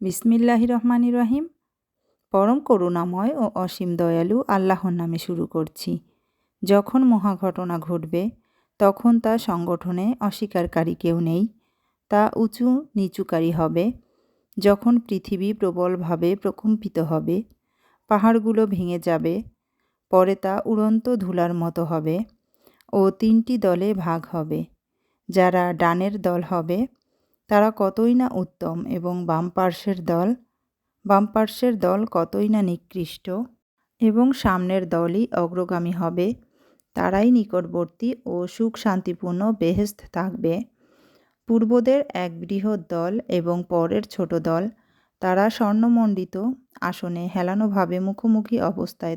বিসমিল্লাহি রহমানি রহিম। পরম করুণাময় ও অসীম দয়ালু আল্লাহর নামে শুরু করছি। যখন মহাঘটনা ঘটবে, তখন তা সংগঠনে অস্বীকারী কেউ নেই। তা উঁচু নিচুকারী হবে। যখন পৃথিবী প্রবলভাবে প্রকম্পিত হবে, পাহাড়গুলো ভেঙে যাবে, পরে তা উড়ন্ত ধুলার মতো হবে ও তিনটি দলে ভাগ হবে। যারা ডানের দল হবে তারা কতই না উত্তম এবং বাম পার্শ্বের দল, বাম পার্শ্বের দল কতই না নিকৃষ্ট এবং সামনের দলই অগ্রগামী হবে, তারাই নিকটবর্তী ও সুখ শান্তিপূর্ণ বেহেস্ত থাকবে। পূর্বদের এক বৃহৎ দল এবং পরের ছোট দল, তারা স্বর্ণমণ্ডিত আসনে হেলানোভাবে মুখোমুখি অবস্থায়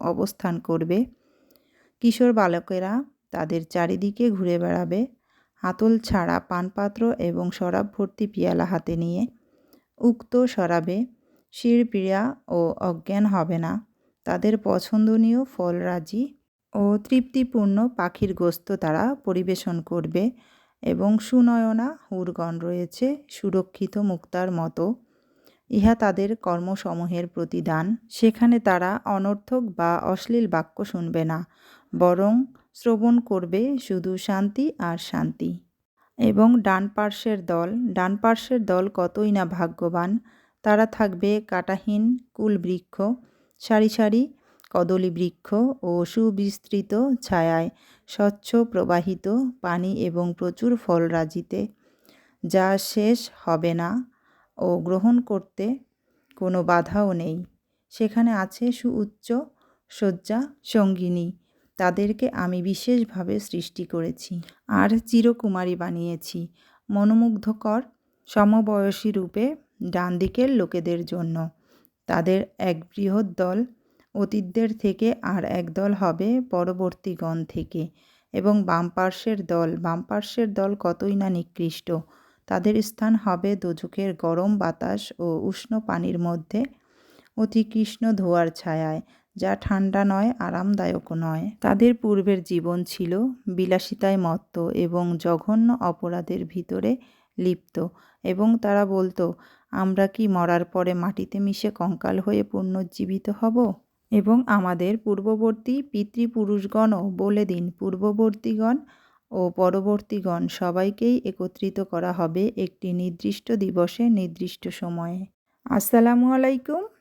অবস্থান করবে। কিশোর বালকেরা তাদের চারিদিকে ঘুরে বেড়াবে হাতল ছাড়া পানপাত্র এবং শরাব ভর্তি পিয়ালা হাতে নিয়ে উক্ত শরাবে শিরপিড়া ও অজ্ঞান হবে না। তাদের পছন্দনীয় ফলরাজি ও তৃপ্তিপূর্ণ পাখির গোস্ত তারা পরিবেশন করবে এবং সুনয়না হুরগণ রয়েছে সুরক্ষিত মুক্তার মতো। ইহা তাদের কর্মসমূহের প্রতিদান। সেখানে তারা অনর্থক বা অশ্লীল বাক্য শুনবে না, বরং শ্রবণ করবে শুধু শান্তি আর শান্তি। এবং ডান পার্শ্বের দল। ডান পার্শ্বের দল কতই না ভাগ্যবান। তারা থাকবে কাটাহীন কুলবৃক্ষ, সারি সারি কদলী বৃক্ষ ও সুবিস্তৃত ছায়ায় স্বচ্ছ প্রবাহিত পানি এবং প্রচুর ফলরাজিতে যা শেষ হবে না ও গ্রহণ করতে কোনো বাধাও নেই। সেখানে আছে সুউচ্চ শয্যা সঙ্গিনী। তাদেরকে আমি বিশেষভাবে সৃষ্টি করেছি। আর চিরকুমারী বানিয়েছি। মনোমুগ্ধকর, সমবয়সী রূপে ডান দিকের লোকেদের জন্য। তাদের এক বৃহৎ দল অতীতদের থেকে আর এক দল হবে পরবর্তীগণ থেকে। এবং বাম পার্শ্বের দল, বাম পার্শ্বের দল কতই না নিকৃষ্ট। তাদের স্থান হবে দোজকের গরম বাতাস ও উষ্ণ পানির মধ্যে অতি কৃষ্ণ ধোয়ার ছায়ায়। যা ঠান্ডা নয়, আরামদায়কও নয়। তাদের পূর্বের জীবন ছিল বিলাসিতায় মত্ত এবং জঘন্য অপরাধের ভিতরে লিপ্ত এবং তারা বলতো, আমরা কি মরার পরে মাটিতে মিশে কঙ্কাল হয়ে পুনর্জীবিত হব? এবং আমাদের পূর্ববর্তী পিতৃপুরুষগণও বলে দিন, পূর্ববর্তীগণ ও পরবর্তীগণ সবাইকেই একত্রিত করা হবে একটি নির্দিষ্ট দিবসে নির্দিষ্ট সময়ে। আসসালামু আলাইকুম।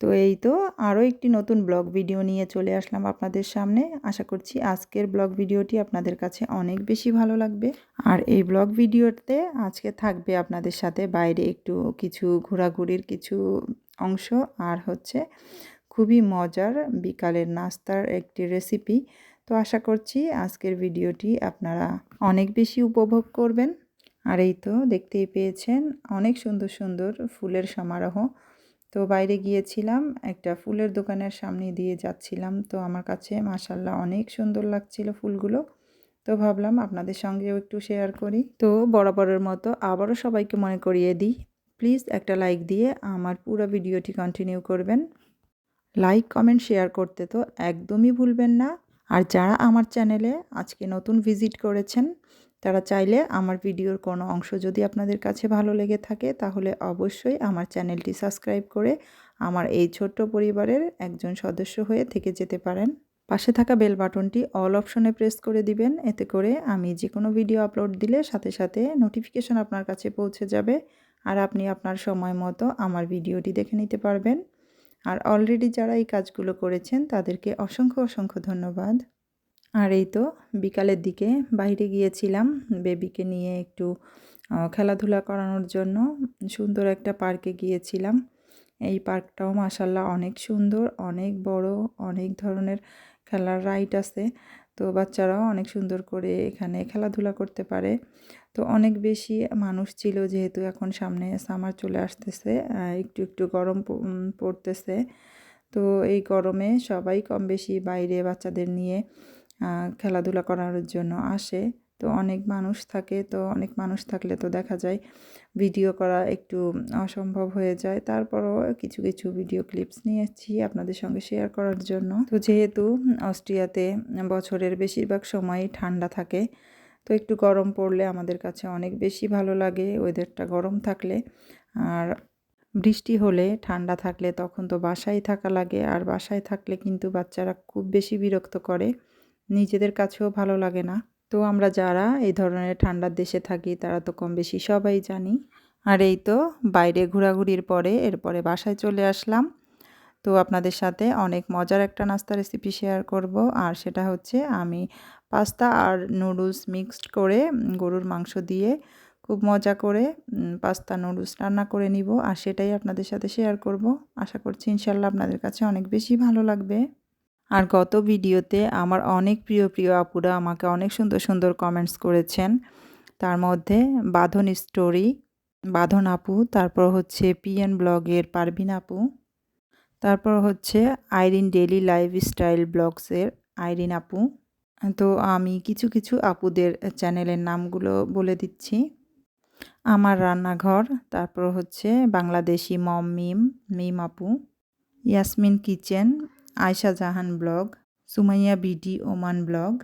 তো এই তো আরও একটি নতুন ব্লগ ভিডিও নিয়ে চলে আসলাম আপনাদের সামনে। আশা করছি আজকের ব্লগ ভিডিওটি আপনাদের কাছে অনেক বেশি ভালো লাগবে। আর এই ব্লগ ভিডিওতে আজকে থাকবে আপনাদের সাথে বাইরে একটু কিছু ঘোরাঘুরির কিছু অংশ। আর হচ্ছে খুবই মজার বিকালের নাস্তার একটি রেসিপি তো আশা করছি আজকের ভিডিওটি আপনারা অনেক বেশি উপভোগ করবেন। আর এই তো দেখতেই পেয়েছেন অনেক সুন্দর সুন্দর ফুলের সমারোহ। তো বাইরে গিয়েছিলাম, একটা ফুলের দোকানের সামনে দিয়ে যাচ্ছিলাম। তো আমার কাছে মাসাল্লাহ অনেক সুন্দর লাগছিল ফুলগুলো। তো ভাবলাম আপনাদের সঙ্গেও একটু শেয়ার করি। তো বরাবরের মতো আবারও সবাইকে মনে করিয়ে দিই প্লিজ একটা লাইক দিয়ে আমার পুরো ভিডিওটি কন্টিনিউ করবেন। লাইক কমেন্ট শেয়ার করতে তো একদমই ভুলবেন না। আর যারা আমার চ্যানেলে আজকে নতুন ভিজিট করেছেন তারা চাইলে আমার ভিডিওর কোনো অংশ যদি আপনাদের কাছে ভালো লেগে থাকে, তাহলে অবশ্যই আমার চ্যানেলটি সাবস্ক্রাইব করে আমার এই ছোট্ট পরিবারের একজন সদস্য হয়ে থেকে যেতে পারেন। পাশে থাকা বেল বাটনটি অল অপশনে প্রেস করে দিবেন, এতে করে আমি যে কোনো ভিডিও আপলোড দিলে সাথে সাথে নোটিফিকেশন আপনার কাছে পৌঁছে যাবে আর আপনি আপনার সময় মতো আমার ভিডিওটি দেখে নিতে পারবেন। আর অলরেডি যারা এই কাজগুলো করেছেন, তাদেরকে অসংখ্য অসংখ্য ধন্যবাদ। আর এই তো বিকালের দিকে বাইরে গিয়েছিলাম বেবিকে নিয়ে একটু খেলাধুলা করানোর জন্য। সুন্দর একটা পার্কে গিয়েছিলাম। এই পার্কটাও মাসাল্লাহ অনেক সুন্দর, অনেক বড়, অনেক ধরনের খেলার রাইড আছে। তো বাচ্চারাও অনেক সুন্দর করে এখানে খেলাধুলা করতে পারে। তো অনেক বেশি মানুষ ছিল যেহেতু এখন সামনে সামার চলে আসতেছে একটু একটু গরম পড়তেছে। তো এই গরমে সবাই কম বেশি বাইরে বাচ্চাদের নিয়ে খেলাধুলা করার জন্য আসে। তো অনেক মানুষ থাকে, তো অনেক মানুষ থাকলে তো দেখা যায় ভিডিও করা একটু অসম্ভব হয়ে যায়। তারপরও কিছু কিছু ভিডিও ক্লিপস নিয়েছি আপনাদের সঙ্গে শেয়ার করার জন্য। তো যেহেতু অস্ট্রিয়াতে বছরের বেশিরভাগ সময়ই ঠান্ডা থাকে, তো একটু গরম পড়লে আমাদের কাছে অনেক বেশি ভালো লাগে ওয়েদারটা গরম থাকলে। আর বৃষ্টি হলে ঠান্ডা থাকলে তখন তো বাসায় থাকা লাগে, আর বাসায় থাকলে কিন্তু বাচ্চারা খুব বেশি বিরক্ত করে। নিজেদের কাছেও ভালো লাগে না। তো আমরা যারা এই ধরনের ঠান্ডার দেশে থাকি, তারা তো কম বেশি সবাই জানি। আর এই তো বাইরে ঘোরাঘুরির পরে এরপরে বাসায় চলে আসলাম। তো আপনাদের সাথে অনেক মজার একটা নাস্তা রেসিপি শেয়ার করব। আর সেটা হচ্ছে আমি পাস্তা আর নুডলস মিক্সড করে গরুর মাংস দিয়ে খুব মজা করে পাস্তা নুডলস রান্না করে নিব। আর সেটাই আপনাদের সাথে শেয়ার করব। আশা করছি ইনশাল্লাহ আপনাদের কাছে অনেক বেশি ভালো লাগবে। আর গত ভিডিওতে আমার অনেক প্রিয় প্রিয় আপুরা আমাকে অনেক সুন্দর সুন্দর কমেন্টস করেছেন। তার মধ্যে বাঁধন স্টোরি বাঁধন আপু, তারপর হচ্ছে পিএন ব্লগের পারভিন আপু, তারপর হচ্ছে আইরিন ডেলি লাইফ স্টাইল ব্লগসের আইরিন আপু। তো আমি কিছু কিছু আপুদের চ্যানেলের নামগুলো বলে দিচ্ছি। আমার রান্নাঘর, তারপর হচ্ছে বাংলাদেশি মম মিম মিম আপু। Yasmin kitchen Ayesha Jahan blog, Sumaiya BD Oman blog,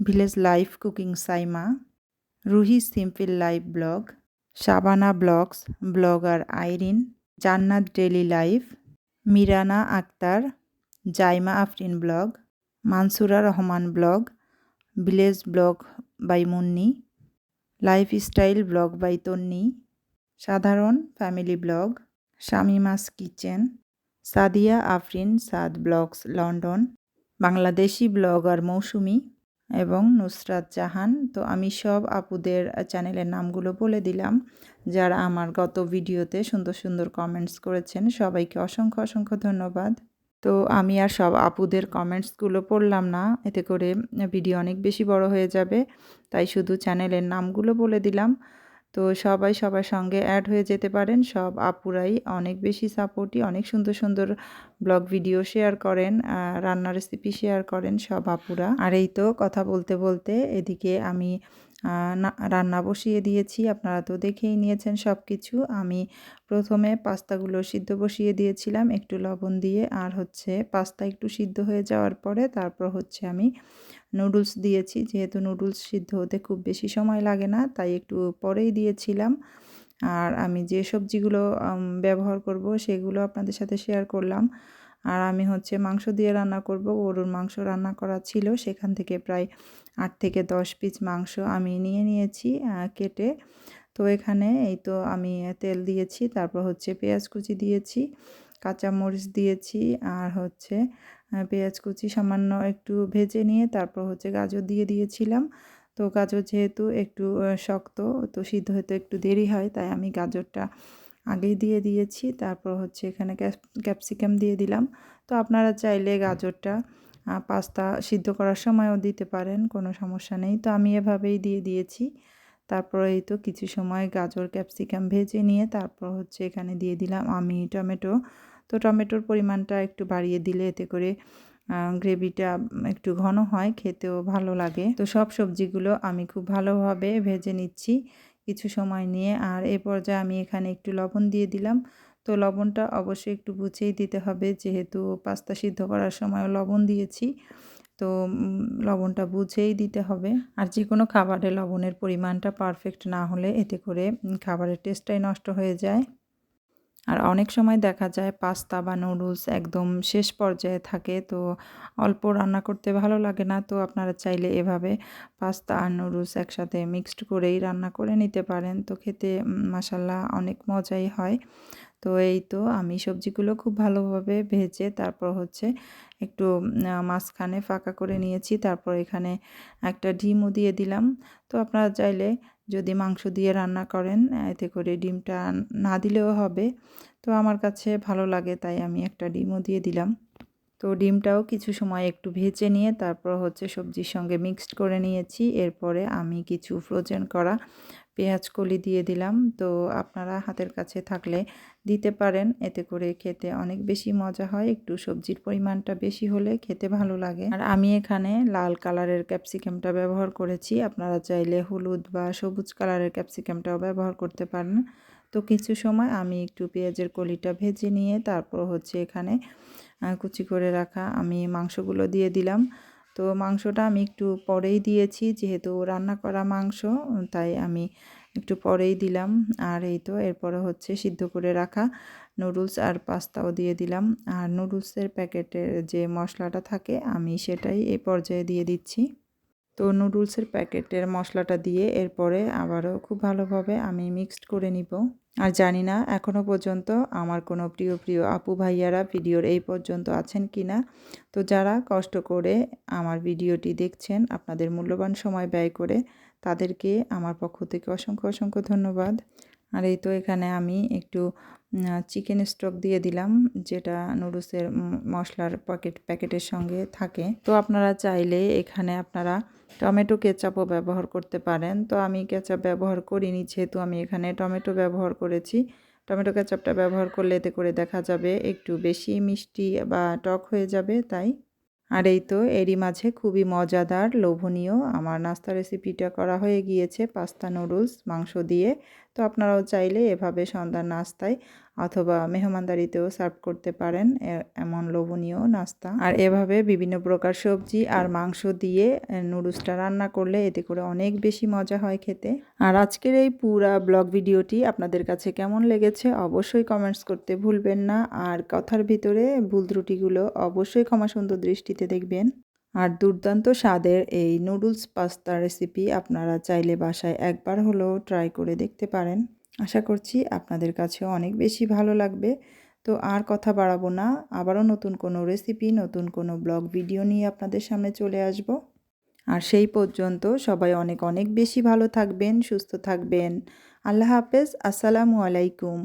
village life cooking Saima, Ruhi simple life blog, Shabana blogs, blogger Irin, Jannat daily life, Mirana Akter, Zaima Afrin blog, Mansura Rahman blog, village blog by Munni, lifestyle blog by Tonni, সাধারণ family blog, Shamima's kitchen Sadia Afrin, Saad blogs London, Bangladeshi blogger Mousumi এবং নুসরাত জাহান। তো আমি সব আপুদের চ্যানেলের নামগুলো বলে দিলাম। যারা আমার গত ভিডিওতে সুন্দর সুন্দর কমেন্টস করেছেন, সবাইকে অসংখ্য অসংখ্য ধন্যবাদ। তো আমি আর সব আপুদের কমেন্টসগুলো পড়লাম না, এতে করে ভিডিও অনেক বেশি বড় হয়ে যাবে। তাই শুধু চ্যানেলের নামগুলো বলে দিলাম। তো সবাই সবার সঙ্গে অ্যাড হয়ে যেতে পারেন। সব আপুরাই অনেক বেশি সাপোর্টই অনেক সুন্দর সুন্দর ব্লগ ভিডিও শেয়ার করেন রান্নার রেসিপি শেয়ার করেন সব আপুরা। আর এই তো কথা বলতে বলতে এদিকে আমি রান্না বসিয়ে দিয়েছি। আপনারা তো দেখেই নিয়েছেন সব কিছু আমি প্রথমে পাস্তাগুলো সিদ্ধ বসিয়ে দিয়েছিলাম একটু লবণ দিয়ে, আর হচ্ছে পাস্তা একটু সিদ্ধ হয়ে যাওয়ার পরে তারপর হচ্ছে আমি নুডলস দিয়েছি। যেহেতু নুডলস সিদ্ধ হতে খুব বেশি সময় লাগে না, তাই একটু পরেই দিয়েছিলাম। আর আমি যে সবজিগুলো ব্যবহার করব সেগুলো আপনাদের সাথে শেয়ার করলাম। আর আমি হচ্ছে মাংস দিয়ে রান্না করব। গরুর মাংস রান্না করা ছিল। সেখান থেকে প্রায় আট থেকে দশ পিস মাংস আমি নিয়ে নিয়েছি কেটে। তো এখানে এই তো আমি তেল দিয়েছি, তারপর হচ্ছে পেঁয়াজ কুচি দিয়েছি, কাঁচামরিচ দিয়েছি, আর হচ্ছে পেঁয়াজ কুচি সামান্য একটু ভেজে নিয়ে তারপর হচ্ছে গাজর দিয়ে দিয়েছিলাম। তো গাজর যেহেতু একটু শক্ত, তো সিদ্ধ হতে একটু দেরি হয়, তাই আমি গাজরটা আগেই দিয়ে দিয়েছি, তারপর হচ্ছে এখানে ক্যাপসিকাম দিয়ে দিলাম। তো আপনারা চাইলে গাজরটা পাস্তা সিদ্ধ করার সময়ও দিতে পারেন, কোনো সমস্যা নেই। তো আমি এভাবেই দিয়ে দিয়েছি। তারপর এই তো কিছু সময় গাজর, ক্যাপসিকাম ভেজে নিয়ে তারপর হচ্ছে এখানে দিয়ে দিলাম আমি টমেটো। তো টমেটোর পরিমাণটা একটু বাড়িয়ে দিলে এতে করে গ্রেভিটা একটু ঘন হয়, খেতেও ভালো লাগে। তো সব সবজিগুলো আমি খুব ভালোভাবে ভেজে নিচ্ছি। কিছু সময় নিয়ে আর এ পর্যায়ে আমি এখানে একটু লবণ দিয়ে দিলাম। তো লবণটা অবশ্যই একটু বুঝেই দিতে হবে, যেহেতু পাস্তা সিদ্ধ করার সময় লবণ দিয়েছি। তো লবণটা বুঝেই দিতে হবে। আর যে কোনো খাবারে লবণের পরিমাণটা পারফেক্ট না হলে এতে করে খাবারের টেস্টটাই নষ্ট হয়ে যায়। আর অনেক সময় দেখা যায় পাস্তা বা নুডলস একদম শেষ পর্যায়ে থাকে, তো অল্প রান্না করতে ভালো লাগে না। তো আপনারা চাইলে এভাবে পাস্তা আর নুডলস একসাথে মিক্সড করেই রান্না করে নিতে পারেন। তো খেতে মাসাল্লাহ অনেক মজাই হয়। তো এই তো আমি সবজিগুলো খুব ভালোভাবে ভেজে তারপর হচ্ছে একটু মাঝখানে ফাঁকা করে নিয়েছি। তারপর এখানে একটা ডিমও দিয়ে দিলাম। তো আপনারা চাইলে যদি মাংস দিয়ে রান্না করেন, এতে করে ডিমটা না দিলেও হবে। তো আমার কাছে ভালো লাগে, তাই আমি একটা ডিমও দিয়ে দিলাম। তো ডিমটাও কিছু সময় একটু ভেজে নিয়ে, তারপর হচ্ছে সবজির সঙ্গে মিক্সড করে নিয়েছি। এরপরে আমি কিছু ফ্রোজেন করা পেঁয়াজ কলি দিয়ে দিলাম। তো আপনারা হাতের কাছে থাকলে দিতে পারেন। এতে করে খেতে অনেক বেশি মজা হয়। একটু সবজির পরিমাণটা বেশি হলে খেতে ভালো লাগে। আর আমি এখানে লাল কালারের ক্যাপসিকামটা ব্যবহার করেছি। আপনারা চাইলে হলুদ বা সবুজ কালারের ক্যাপসিকামটাও ব্যবহার করতে পারেন। তো কিছু সময় আমি একটু পেঁয়াজের কলিটা ভেজে নিয়ে তারপর হচ্ছে এখানে কুচি করে রাখা আমি মাংসগুলো দিয়ে দিলাম। তো মাংসটা আমি একটু পরেই দিয়েছি। যেহেতু রান্না করা মাংস, তাই আমি একটু পরেই দিলাম। আর এই তো, এরপরে হচ্ছে সিদ্ধ করে রাখা নুডলস আর পাস্তাও দিয়ে দিলাম। আর নুডলসের প্যাকেটের যে মশলাটা থাকে, আমি সেটাই এই পর্যায়ে দিয়ে দিচ্ছি। তো নুডলসের প্যাকেটের মশলাটা দিয়ে এরপরে আবারও খুব ভালোভাবে আমি মিক্সড করে নিব। আর জানি না এখনও পর্যন্ত আমার কোনো প্রিয় প্রিয় আপু ভাইয়ারা ভিডিওর এই পর্যন্ত আছেন কি না তো যারা কষ্ট করে আমার ভিডিওটি দেখছেন, আপনাদের মূল্যবান সময় ব্যয় করে, তাদেরকে আমার পক্ষ থেকে অসংখ্য অসংখ্য ধন্যবাদ। আর এই তো এখানে আমি একটু চিকেন স্টক দিয়ে দিলাম, যেটা নুডলসের মশলার প্যাকেট প্যাকেটের সঙ্গে থাকে। তো আপনারা চাইলে এখানে আপনারা টমেটো কেচাপও ব্যবহার করতে পারেন। তো আমি কেচাপ ব্যবহার করিনি, যেহেতু আমি এখানে টমেটো ব্যবহার করেছি। টমেটো কেচাপটা ব্যবহার করলে এতে করে দেখা যাবে একটু বেশি মিষ্টি বা টক হয়ে যাবে, তাই। আর এই তো, এরই মাঝে খুবই মজাদার, লোভনীয় আমার নাস্তা রেসিপিটা করা হয়ে গিয়েছে, পাস্তা নুডলস মাংস দিয়ে। তো আপনারাও চাইলে এভাবে সন্ধ্যার নাস্তায় অথবা মেহমানদারিতেও সার্ভ করতে পারেন এমন লোভনীয় নাস্তা। আর এভাবে বিভিন্ন প্রকার সবজি আর মাংস দিয়ে নুডলসটা রান্না করলে এতে করে অনেক বেশি মজা হয় খেতে। আর আজকের এই পুরা ব্লগ ভিডিওটি আপনাদের কাছে কেমন লেগেছে অবশ্যই কমেন্টস করতে ভুলবেন না। আর কথার ভিতরে ভুল ত্রুটিগুলো অবশ্যই ক্ষমা সুন্দর দৃষ্টিতে দেখবেন। আর দুর্দান্ত স্বাদের এই নুডলস পাস্তা রেসিপি আপনারা চাইলে বাসায় একবার হলেও ট্রাই করে দেখতে পারেন। আশা করছি আপনাদের কাছেও অনেক বেশি ভালো লাগবে। তো আর কথা বাড়াবো না, আবারও নতুন কোনো রেসিপি নতুন কোনো ব্লগ ভিডিও নিয়ে আপনাদের সামনে চলে আসব। আর সেই পর্যন্ত সবাই অনেক অনেক বেশি ভালো থাকবেন, সুস্থ থাকবেন। আল্লাহ হাফেজ, আসসালামু আলাইকুম।